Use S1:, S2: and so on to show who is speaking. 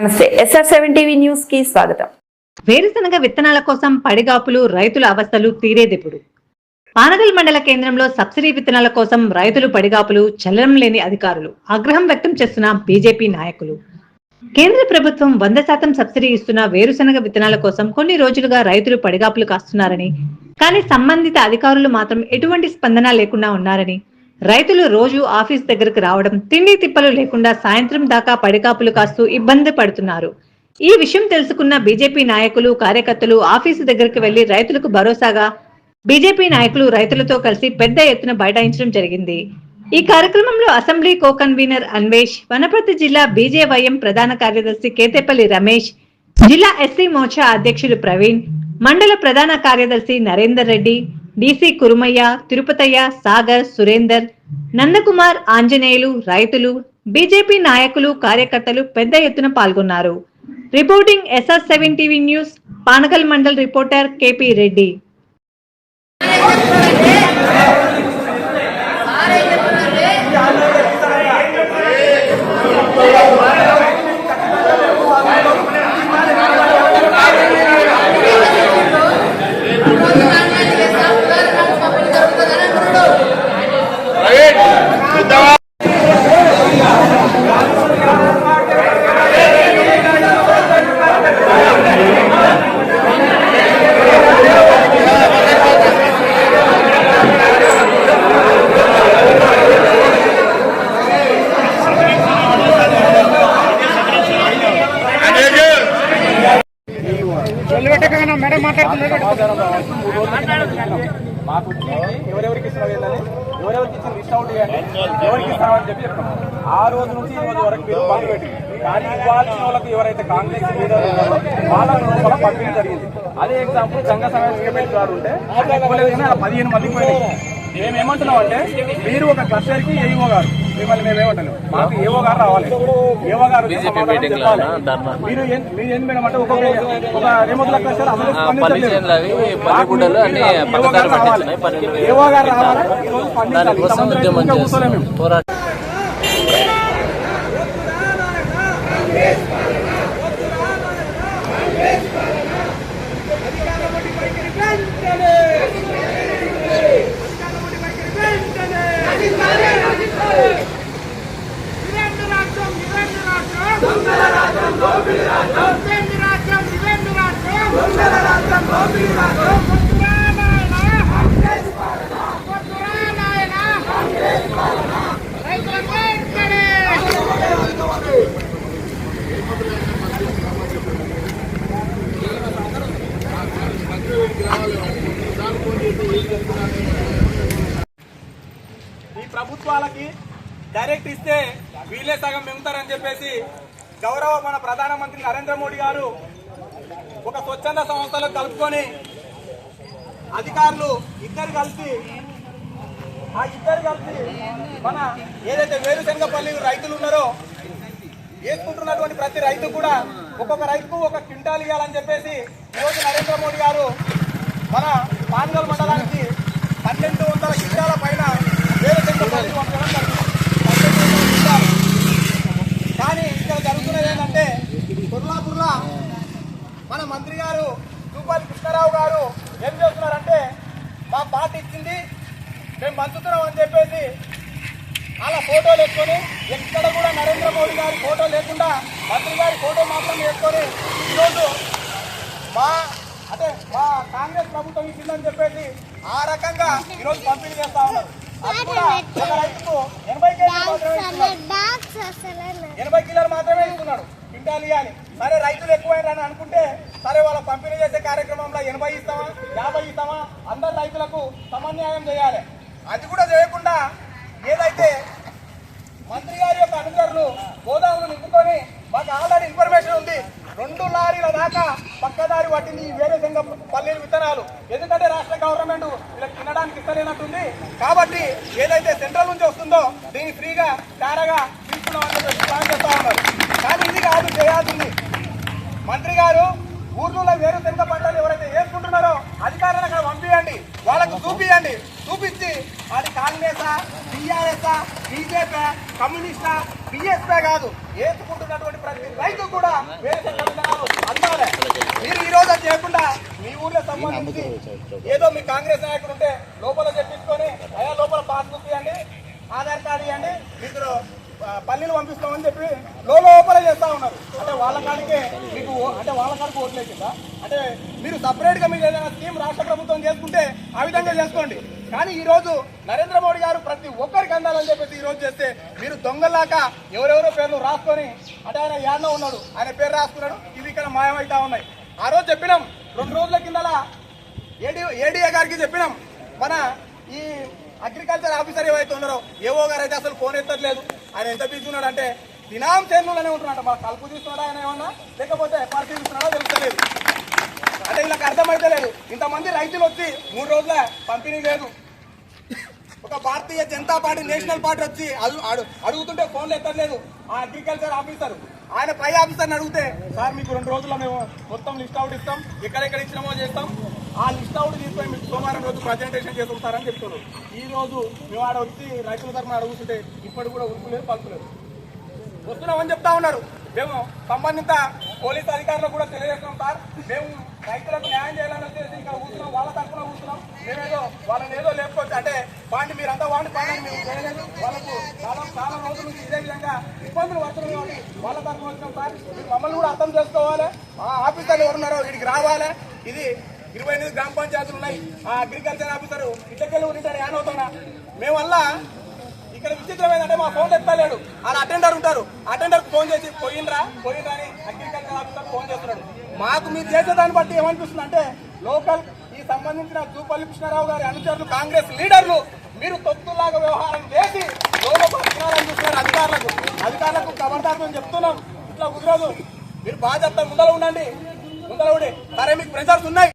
S1: నమస్తే. SR seven TV న్యూస్కి స్వాగతం.
S2: వేరుశనగ విత్తనాల కోసం పడిగాపులు రైతుల అవస్థలు తీరేదెప్పుడు. పానగల్ మండల కేంద్రంలో సబ్సిడీ విత్తనాల కోసం రైతులు పడిగాపులు చలనం లేని అధికారులు. ఆగ్రహం వ్యక్తం చేస్తున్న బీజేపీ నాయకులు. కేంద్ర ప్రభుత్వం వంద శాతం సబ్సిడీ ఇస్తున్న వేరుశనగ విత్తనాల కోసం కొన్ని రోజులుగా రైతులు పడిగాపులు కాస్తున్నారని కానీ సంబంధిత అధికారులు మాత్రం ఎటువంటి స్పందన లేకుండా ఉన్నారని రైతులు రోజు ఆఫీస్ దగ్గరకు రావడం తిండి తిప్పలు లేకుండా సాయంత్రం దాకా పడికాపులు కాస్తూ ఇబ్బంది పడుతున్నారు. ఈ విషయం తెలుసుకున్న బీజేపీ నాయకులు కార్యకర్తలు ఆఫీసు దగ్గరకు వెళ్ళి రైతులకు భరోసాగా బీజేపీ నాయకులు రైతులతో కలిసి పెద్ద ఎత్తున బైఠాయించడం జరిగింది. ఈ కార్యక్రమంలో assembly co convener Anvesh Wanaparthy జిల్లా బీజేవైఎం ప్రధాన కార్యదర్శి కేతేపల్లి రమేష్ జిల్లా ఎస్సీ మోర్చా అధ్యక్షులు ప్రవీణ్ మండల ప్రధాన కార్యదర్శి నరేందర్ రెడ్డి డీసీ కురుమయ్య తిరుపతయ్య సాగర్ సురేందర్ నందకుమార్ ఆంజనేయులు రైతులు బీజేపీ నాయకులు కార్యకర్తలు పెద్ద ఎత్తున పాల్గొన్నారు. Reporting SR seven TV news Panagal mandal reporter KP Reddy
S3: madam మాట్లాడుతున్నారు మాకు ఎవరెవరికి ఇస్తున్నారు ఏంటని ఎవరెవరికి ఇచ్చిన లిస్ట్ అవుట్ చేయండి ఎవరికి ఇస్తామని చెప్పి ఆ రోజు నుంచి ఈ రోజు వరకు మీరు బంద్ పెట్టి కానీ ఇవ్వాల్సిన వాళ్ళకి ఎవరైతే కాంగ్రెస్ లీడర్ ఉన్నారో వాళ్ళ లోపల పంపిణీ జరిగింది. అదే ఎగ్జాంపుల్ సంఘ సమయం గారు ఉంటే పదిహేను మందికి పోయినాయి మేమేమంటున్నాం అంటే మీరు ఒక క్లస్టర్కి ఏవో గారు మిమ్మల్ని మేమేమంటాం మాకు ఏవో గారు రావాలి ఏవో గారు. మీరు మీరు ఏం మేడం అంటే ఒక్కొక్క ఒక అసలు స్పందించలేదు. ఏవో గారు
S4: పథకాలు
S3: రావాలి. స్పందించాలి రైతులు ఇంకా కూర్చోలేము
S4: చేస్తున్నాం
S3: మేము.
S4: పోరాటం
S3: ఈ ప్రభుత్వాలకి డైరెక్ట్ ఇస్తే వీళ్ళే సగం మింగుతారని చెప్పేసి గౌరవ మన ప్రధానమంత్రి నరేంద్ర మోడీ గారు ఒక స్వచ్ఛంద సంస్థలో కలుపుకొని అధికారులు ఇద్దరు కలిసి ఆ ఇద్దరు కలిసి మన ఏదైతే వేరుశనగపల్లి రైతులు ఉన్నారో వేసుకుంటున్నటువంటి ప్రతి రైతు కూడా ఒక్కొక్క రైతుకు ఒక క్వింటాల్ ఇవ్వాలని చెప్పేసి ఈరోజు నరేంద్ర మోడీ గారు మన పాన్గల్ మండలానికి పన్నెండు వందల క్వింటాల పైన కానీ ఇక్కడ జరుగుతున్నది ఏంటంటే కుర్లాపుర్లా మన మంత్రి గారు దూపాలి కృష్ణారావు గారు ఏం చేస్తున్నారంటే మా పార్టీ ఇచ్చింది మేము పంచుతున్నాం అని చెప్పేసి అలా ఫోటోలు వేసుకొని ఎక్కడ కూడా నరేంద్ర మోడీ గారి ఫోటో లేకుండా మంత్రి గారి ఫోటో మాత్రం వేసుకొని ఈరోజు మా అంటే మా కాంగ్రెస్ ప్రభుత్వం ఇచ్చిందని చెప్పేసి ఆ రకంగా ఈరోజు పంపిణీ చేస్తా ఉన్నారు. ఒక రైతుకు ఎనభై కేజీలు మాత్రమే. ఎనభై కిలోలు మాత్రమే ఇస్తున్నాడు. క్వింటాల్ ఇవ్వాలి సరే రైతులు ఎక్కువైనా అనుకుంటే సరే వాళ్ళ పంపిణీ చేసే కార్యక్రమంలో ఎనభై ఇస్తామా యాభై ఇస్తామా? అందరు రైతులకు సమన్యాయం చేయాలి. అది కూడా చేయకుండా ఏదైతే మంత్రి గారి యొక్క అనుచరులు గోదాములు నింపుకొని మాకు ఆల్రెడీ ఇన్ఫర్మేషన్ ఉంది. రెండు లారీల దాకా పక్కదారి వాటిని వేరే విధంగా పల్లీలు విత్తనాలు. ఎందుకంటే రాష్ట్ర గవర్నమెంట్ వీళ్ళకి తినడానికి ఇస్తలేనట్టుంది. కాబట్టి ఏదైతే సెంట్రల్ నుంచి వస్తుందో దీన్ని ఫ్రీగా తేరగా తీసుకున్నామని చెప్పి ప్లాన్ చేస్తా ఉన్నారు. కానీ ఇది కాదు చేయాల్సింది. మంత్రి గారు ఊర్లలో వేరుశనగ పంటలు ఎవరైతే వేసుకుంటున్నారో అధికారులను అక్కడ పంపించండి వాళ్ళకు చూపియండి. చూపించి అది కాంగ్రెసా టీఆర్ఎస్ బీజేపీ కమ్యూనిస్టా బిఎస్పీ కాదు. వేసుకుంటున్నటువంటి ప్రతి రైతు కూడా వేరుశనగ విత్తనాలు మీరు ఈ రోజు అది చేయకుండా మీ ఊర్లో సంబంధించి ఏదో మీ కాంగ్రెస్ నాయకుడు ఉంటే లోపల చెప్పించుకొని అయ్యా లోపల పాస్బుక్ ఇవ్వండి ఆధార్ కార్డు ఇవ్వండి మీరు పల్లీలు పంపిస్తామని చెప్పి లోపల చేస్తా ఉన్నారు. అంటే వాళ్ళ కాడికే మీకు ఓ- అంటే వాళ్ళ కాడికి ఓట్లు అంటే మీరు సపరేట్గా మీరు ఏదైనా స్కీమ్ రాష్ట్ర ప్రభుత్వం చేసుకుంటే ఆ విధంగా చేసుకోండి. కానీ ఈ రోజు నరేంద్ర మోడీ గారు ప్రతి ఒక్కరికి అందాలని చెప్పేసి ఈ రోజు చేస్తే మీరు దొంగలాగా ఎవరెవరో పేర్లు రాసుకొని అంటే ఆయన యాడ్నో ఉన్నాడు ఆయన పేరు రాసుకున్నాడు ఇవి ఇక్కడ మాయమైతా ఉన్నాయి. ఆ రోజు చెప్పినాం రెండు రోజుల కిందలా ఏడి ఏడీఏ గారికి చెప్పినాం మన ఈ అగ్రికల్చర్ ఆఫీసర్ ఏవైతే ఉన్నారో ఏవో గారు అయితే అసలు ఫోన్ ఎత్తట్లేదు. ఆయన ఎంత బిజీ ఉన్నాడు అంటే దినాం చేనులోనే ఉంటున్నాడు. మా కలుపు తీస్తున్నాడా ఆయన ఏమన్నా? లేకపోతే పరిశీలిస్తున్నాడా తెలుస్తలేదు. అంటే వీళ్ళకి అర్థమైతే లేదు. ఇంతమంది రైతులు వచ్చి మూడు రోజుల పంపిణీ లేదు. ఒక Bharatiya Janata party national party వచ్చి అడుగుతుంటే ఫోన్లు ఎత్తలేదు ఆ అగ్రికల్చర్ ఆఫీసర్ ఆయన పై ఆఫీసర్ని అడిగితే సార్ మీకు రెండు రోజుల్లో మేము మొత్తం లిస్ట్ అవుట్ ఇస్తాం. ఎక్కడెక్కడ ఇచ్చినామో చేస్తాం. ఆ లిస్ట్ అవుట్ తీసుకొని మీకు సోమవారం రోజు ప్రజెంటేషన్ చేసుకుంటారని చెప్తున్నారు. ఈ రోజు మేము ఆడ వచ్చి రైతుల తరఫున అడుగుతుంటే ఇప్పటి కూడా ఉరుకులేదు పలుకులేదు. వస్తున్నామని చెప్తా ఉన్నారు. మేము సంబంధిత పోలీస్ అధికారులకు కూడా తెలియజేస్తున్నాం సార్. మేము రైతులకు న్యాయం చేయాలని వచ్చేసి ఇక్కడ కూర్చున్నాం వాళ్ళ తరఫున కూర్చున్నాం మేమేదో వాళ్ళని ఏదో లేకపోతే అంటే వాడిని మీరంతా వాడిని పని మేము చేయలేదు. వాళ్ళకు చాలా చాలా రోజుల నుంచి ఇదే విధంగా ఇబ్బందులు పడుతున్నాయి కాబట్టి వాళ్ళ తరఫున వచ్చినాం సార్. మీరు మమ్మల్ని కూడా అర్థం చేసుకోవాలి. ఆ ఆఫీసర్లు ఎవరున్నారో వీడికి రావాలి. ఇది ఇరవై ఎనిమిది గ్రామ పంచాయతీలు ఉన్నాయి. ఆ అగ్రికల్చర్ ఆఫీసర్ ఇళ్ళకెళ్ళి ఉంటాడు యాన్ అవుతున్నా మేమల్ల ఇక్కడ విచిత్రం ఏంటంటే మా ఫోన్ ఎత్తలేడు. ఆయన అటెండర్ ఉంటారు. అటెండర్ ఫోన్ చేసి పోయినరా పోయినరా అని అగ్రికల్చర్ ఆఫీసర్ ఫోన్ చేస్తున్నాడు. మాకు మీరు చేసే దాన్ని బట్టి ఏమనిపిస్తుంది అంటే లోకల్ ఈ సంబంధించిన జూపల్లి కృష్ణారావు గారి అనుచరులు కాంగ్రెస్ లీడర్లు మీరు తొత్తులాగా వ్యవహారం చేసి లోపల చూస్తున్నారు అధికారులకు. అధికారులకు ఖబర్దారు చెప్తున్నాం. ఇట్లా కుదరదు. మీరు బాధ్యత ముందర ఉండండి. ముందర ఉండి సరే మీకు ప్రెషర్స్ ఉన్నాయి.